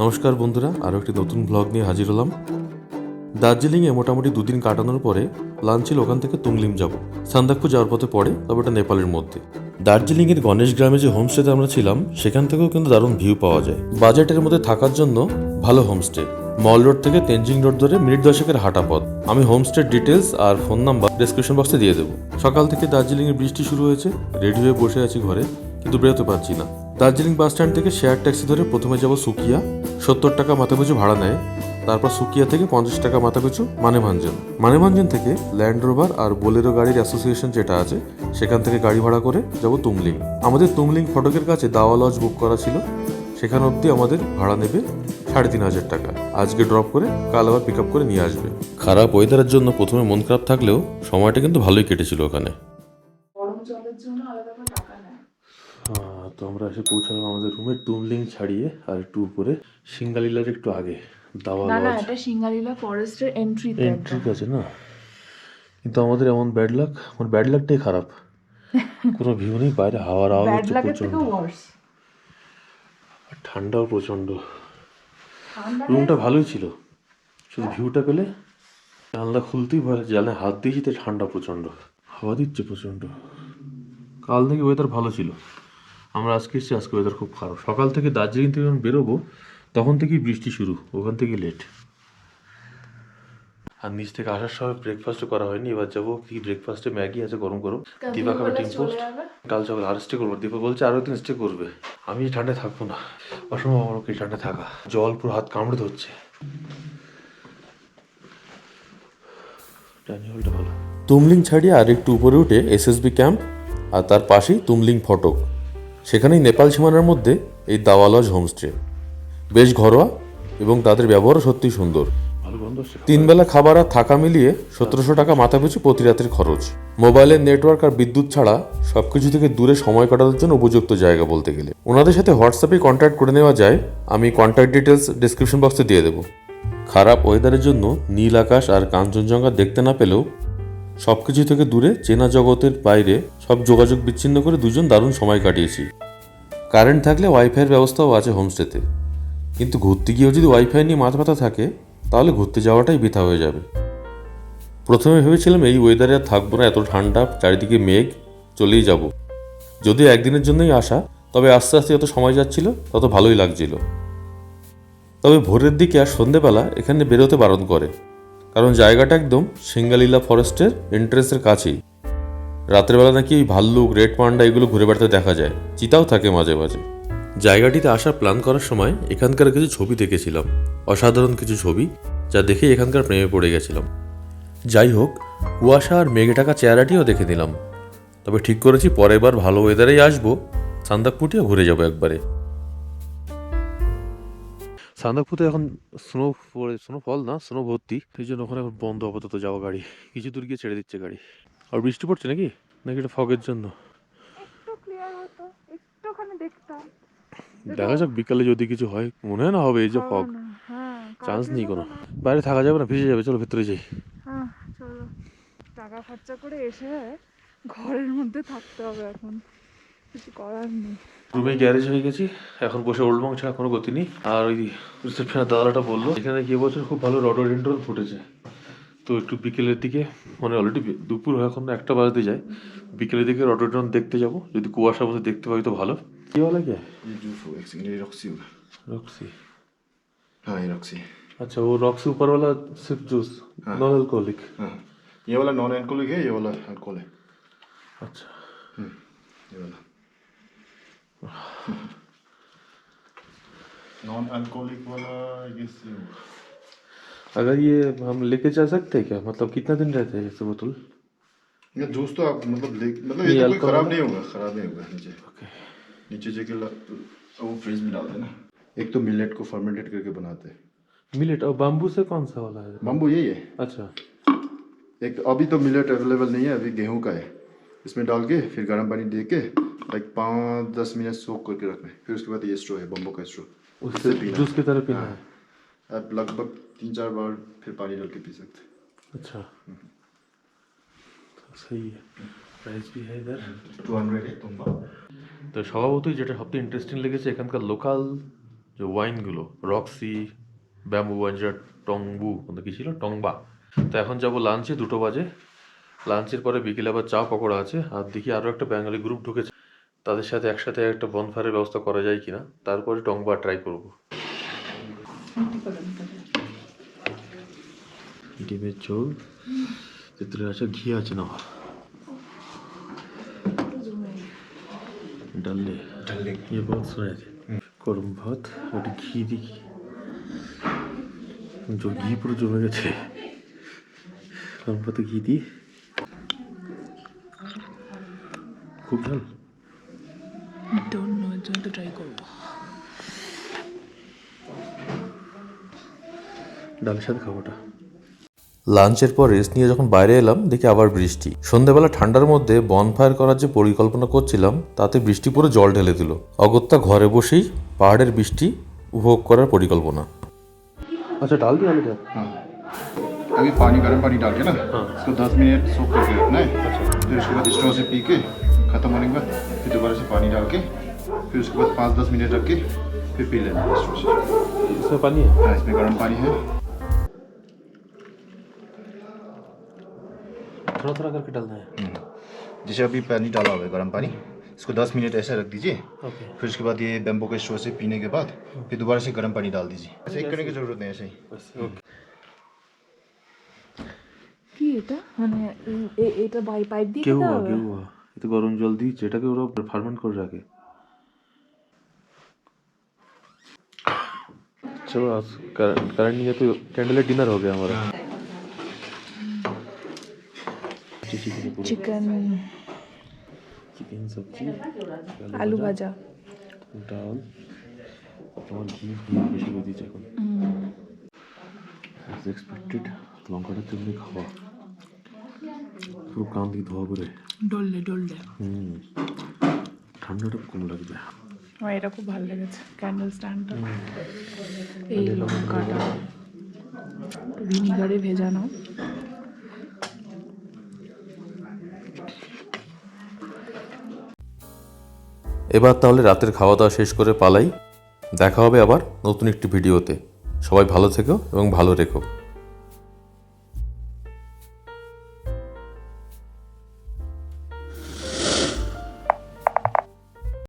নমস্কার বন্ধুরা, আরও একটি নতুন ব্লগ নিয়ে হাজির হলাম। দার্জিলিংয়ে মোটামুটি দুদিন কাটানোর পরে প্ল্যান ছিল ওখান থেকে তুংলিম যাব। সান্দাকপু যাওয়ার পথে পড়ে, তবে ওটা নেপালের মধ্যে। দার্জিলিংয়ের গণেশ গ্রামে যে হোমস্টেতে আমরা ছিলাম, সেখান থেকেও কিন্তু দারুণ ভিউ পাওয়া যায়। বাজেটের মধ্যে থাকার জন্য ভালো হোমস্টে মল রোড থেকে তেনজিং রোড ধরে মিনিট দশকের হাঁটা পথ। আমি হোমস্টের ডিটেলস আর ফোন নাম্বার ডেসক্রিপশন বক্সে দিয়ে দেবো। সকাল থেকে দার্জিলিংয়ে বৃষ্টি শুরু হয়েছে রেডি হয়ে বসে আছি ঘরে, কিন্তু বেরোতে পারছি না। দার্জিলিং বাস স্ট্যান্ড থেকে শেয়ার ট্যাক্সি ধরে প্রথমে যাব সুকিয়া। সত্তর টাকা মাথা মাথাপিছু ভাড়া নেয়। তারপর সুকিয়া থেকে পঞ্চাশ টাকা মাথা মাথাপিছু মানেভাঞ্জন। মানেভাঞ্জন থেকে ল্যান্ড রোভার আর বোলেরো গাড়ির অ্যাসোসিয়েশন যেটা আছে, সেখান থেকে গাড়ি ভাড়া করে যাব তুমলিং। আমাদের তুমলিং ফটকের কাছে দাওয়া লজ বুক করা ছিল। সেখান অবধি আমাদের ভাড়া নেবে সাড়ে তিন হাজার টাকা। আজকে ড্রপ করে, কাল আবার পিক আপ করে নিয়ে আসবে। খারাপ ওয়েদারের জন্য প্রথমে মন খারাপ থাকলেও সময়টা কিন্তু ভালোই কেটেছিল ওখানে। তো আমরা এসে পৌঁছালাম আমাদের রুমের তুমলিং ছাড়িয়ে আর একটু উপরে সিঙ্গালিলার একটু আগে দাওয়া না না এটা সিঙ্গারিলা ফরেস্টের এন্ট্রিতে এন্ট্রি আছে না? কিন্তু আমাদের এমন ব্যাড লাক আমার ব্যাড লাকটাই খারাপ। কোনো ভিউ নেই বাইরে হাওয়ার আওয়াজ ব্যাড হচ্ছে লাকের প্রচণ্ড আর ঠান্ডাও প্রচণ্ড রুমটা ভালোই ছিল। শুধু ভিউটা পেলে জানলা খুলতেই ভয় জানলায় হাত দিয়েছি তো ঠান্ডা প্রচণ্ড হাওয়া দিচ্ছে প্রচণ্ড কাল থেকে ওয়েদার ভালো ছিল। আমরা আজকে এসেছি আজকে ওয়েদার খুব খারাপ। সকাল থেকে দার্জিলিং থেকে যখন বেরোবো তখন থেকেই বৃষ্টি শুরু ওখান থেকে লেট আর নিচ থেকে আসার সময় ব্রেকফাস্টও করা হয়নি এবার যাব কি ব্রেকফাস্টে ম্যাগি আছে গরম গরম। দীপা খাবে ডিম পোস্ট। কাল সকাল আর স্টে করব দীপা বলছে আরও একদিন স্টে করবে। আমি ঠান্ডায় থাকব না। অসম্ভব আমার ওকে এই ঠান্ডায় থাকা। জল পুরো হাত কামড়ে ধরছে। তুমলিং ছাড়িয়ে আর একটু উপরে উঠে এসএসবি ক্যাম্প আর তার পাশেই তুমলিং ফটক। সেখানেই নেপাল সীমানার মধ্যে এই দাওয়ালজ হোমস্টে। বেশ ঘরোয়া এবং তাদের ব্যবহারও সত্যিই সুন্দর। তিনবেলা খাবার আর থাকা মিলিয়ে সতেরোশো টাকা মাথা পিছু প্রতি রাতের খরচ। মোবাইলের নেটওয়ার্ক আর বিদ্যুৎ ছাড়া সবকিছু থেকে দূরে সময় কাটানোর জন্য উপযুক্ত জায়গা বলতে গেলে। ওনাদের সাথে হোয়াটসঅ্যাপে কন্ট্যাক্ট করে নেওয়া যায়, আমি কন্ট্যাক্ট ডিটেলস ডিসক্রিপশন বক্সে দিয়ে দেবো। খারাপ ওয়েদারের জন্য নীল আকাশ আর কাঞ্চনজঙ্ঘা দেখতে না পেলেও সব কিছু থেকে দূরে চেনা জগতের বাইরে সব যোগাযোগ বিচ্ছিন্ন করে দুজন দারুণ সময় কাটিয়েছি। কারেন্ট থাকলে ওয়াইফাইয়ের ব্যবস্থাও আছে হোমস্টেতে। কিন্তু ঘুরতে গিয়েও যদি ওয়াইফাই নিয়ে মাথা ব্যথা থাকে, তাহলে ঘুরতে যাওয়াটাই বৃথা হয়ে যাবে। প্রথমে ভেবেছিলাম এই ওয়েদারে আর থাকব না, এত ঠান্ডা, চারিদিকে মেঘ, চলেই যাব। যদি একদিনের জন্যই আসা, তবে আস্তে আস্তে যত সময় যাচ্ছিল, তত ভালোই লাগছিল। তবে ভোরের দিকে আর সন্ধেবেলা এখানে বেরোতে বারণ করে। কারণ জায়গাটা একদম সিঙ্গালীলা ফরেস্টের এন্ট্রেন্সের কাছেই। রাতের বেলা নাকি ভাল্লুক, রেড পান্ডা এগুলো ঘুরে বেড়াতে দেখা যায়। চিতাও থাকে মাঝে মাঝে। জায়গাটিতে আসার প্ল্যান করার সময় এখানকার কিছু ছবি দেখেছিলাম। অসাধারণ কিছু ছবি, যা দেখে এখানকার প্রেমে পড়ে গেছিলাম। যাই হোক, কুয়াশা আর মেঘে ঢাকা চেহারাটিও দেখে নিলাম। তবে ঠিক করেছি, পরের বার ভালো ওয়েদারেই আসব। সান্দাকপুটিও ঘুরে যাব একবারে। সান্দাকপুতে এখন স্নো পড়ে স্নো ফল না স্নো ভর্তি। সেই জন্য ওখানে এখন বন্ধ আপাতত যাওয়া গাড়ি। কিছু দূর গিয়ে ছেড়ে দিচ্ছে গাড়ি। আর বৃষ্টি পড়ছে নাকি? নাকি এটা ফগের জন্য? দেখা যাক বিকালে যদি কিছু হয় মনে হয় না হবে এই যে ফগ হ্যাঁ চান্স নেই কোনো। বাইরে থাকা যাবে না ভিজে যাবে চলো ভেতরে যাই। হ্যাঁ টাকা খরচা করে এসে ঘরের মধ্যে থাকতে হবে এখন। কিছু করার নেই রুমে গ্যারেজ হয়ে গেছি এখন বসে ওল্ড মং ছাড়া কোনো গতি নেই আর ওই রিসেপশনের দাদাটা বললো এখানে কি বছর খুব ভালো রডোডেন্ড্রন ফুটেছে তো একটু বিকেলের দিকে মানে অলরেডি দুপুর হয়ে এখন একটা বাজতে যায় বিকেলের দিকে রডোডেন্ড্রন দেখতে যাব যদি কুয়াশার মধ্যে দেখতে পাই তো ভালো কি বলে কি ये जूस होगा एक सेकंड ये रॉक्सी होगा রক্সি हाँ ये रॉक्सी अच्छा वो रॉक्सी ऊपर वाला सिर्फ जूस नॉन अल्कोहलिक हाँ ये वाला नॉन अल्कोहलिक है ये वाला अल्कोहल है अच्छा ये वाला नॉन अल्कोहलिक वाला ये अगर ये हम लेके जा सकते हैं क्या? मतलब कितना दिन रहते हैं जैसे बोतल? ये जूस तो आप मतलब ले मतलब ये ये तो कोई खराब? नहीं होगा खराब नहीं होगा नीचे। ओके। नीचे जाके वो फ्रिज में डालते हैं ना एक तो मिलेट को फर्मेंटेड करके बनाते हैं। मिलेट और बाम्बू से कौन सा वाला है? बम्बू यही है। अच्छा। एक तो अभी तो मिलेट अवेलेबल नहीं है अभी गेहूँ का है। इसमें डाल के फिर गर्म पानी दे के लाइक पाँच दस मिनट सोक करके रखना है फिर उसके बाद ये स्ट्रो है बम्बो का स्ट्रो उससे जूस की तरह पीना है आप लगभग तीन चार बार फिर पानी डाल के पी सकते हैं अच्छा तो सही है प्राइस भी है इधर टू हंड्रेड है तुम्बा তো স্বভাবতই যেটা সবচেয়ে ইন্টারেস্টিং লেগেছে এখানকার লোকাল যে ওয়াইনগুলো রক্সি ব্যাম্বু ওয়াইন যেটা টংবু কোনটা কি ছিল টংবা তো এখন যাব লাঞ্চে দুটো বাজে লাঞ্চের পরে বিকেলে আবার চা পকোড়া আছে আর দেখি আরও একটা বেঙ্গলি গ্রুপ ঢুকেছে তাদের সাথে একসাথে একটা বনফায়ারের ব্যবস্থা করা যায় কিনা তারপরে টংবা ট্রাই করব ডিমের ঝোল তেঁতুলের আছে ঘি আছে না ডাললে डाल ये बहुत सुना है গরম ভাত ওটা ঘি দি जो ঘি পুরো জমে গেছে গরম ভাতে ঘি দি খুব ঝাল ডোন্ট নো এর জন্য তো ট্রাই করবো ডালের সাথে খাবোটা লাঞ্চের পর রেস্ট নিয়ে যখন বাইরে এলাম দেখি আবার বৃষ্টি সন্ধ্যাবেলা ঠান্ডার মধ্যে বনফায়ার করার যে পরিকল্পনা করছিলাম তাতে বৃষ্টি পুরো জল ঢেলে দিল অগত্যা ঘরে বসেই পাহাড়ের বৃষ্টি উপভোগ করার পরিকল্পনা আচ্ছা ডাল দিয়ে আলুটা हाँ अभी पानी गर्म पानी डाल के ना उसको दस मिनट सोख करके रखना है फिर उसके बाद स्ट्रॉ से पी के ख़त्म होने के बाद फिर दोबारा से पानी डाल के फिर उसके बाद पाँच दस मिनट रख के फिर पी लेना है स्ट्रॉ से इसमें पानी है हाँ इसमें गर्म पानी है थोड़ा थोड़ा करके डालना है जैसे अभी पानी डाला हुआ है गर्म पानी इसको दस मिनट ऐसे रख दीजिए ओके फिर उसके बाद ये बेम्बो के स्ट्रॉ से पीने के बाद फिर दोबारा से गर्म पानी डाल दीजिए ऐसे ही करने की ज़रूरत नहीं है ऐसे ही ओके কি এটা মানে এ- এ- এটা বাই পাইপ দিয়ে কেউ খেতে হুয়া হবে? কেউ হুয়া এতে গরম জল দিয়েছে এটাকে ওরা ফার্মেন্ট করে রাখে चलो आज करंट नहीं है तो कैंडल डिनर हो गया हमारा चिकन চিকেন চিকেন সবজি আলু ভাজা ডাল তোমার ঘি দিয়ে বেশি করে দিয়েছে এখন অ্যাজ এক্সপেক্টেড লঙ্কাটা তেমনি খাওয়া পুরো কান দিয়ে ধোয়া করে ডললে ডললে হুম ঠান্ডাটা কম লাগবে আমার এটা খুব ভালো লেগেছে ক্যান্ডেল স্ট্যান্ডটা এই লঙ্কাটা। ভিনিগারে ভেজানো। এবার তাহলে রাতের খাওয়া দাওয়া শেষ করে পালাই। দেখা হবে আবার নতুন একটি ভিডিওতে। সবাই ভালো থেকো এবং ভালো রেখো।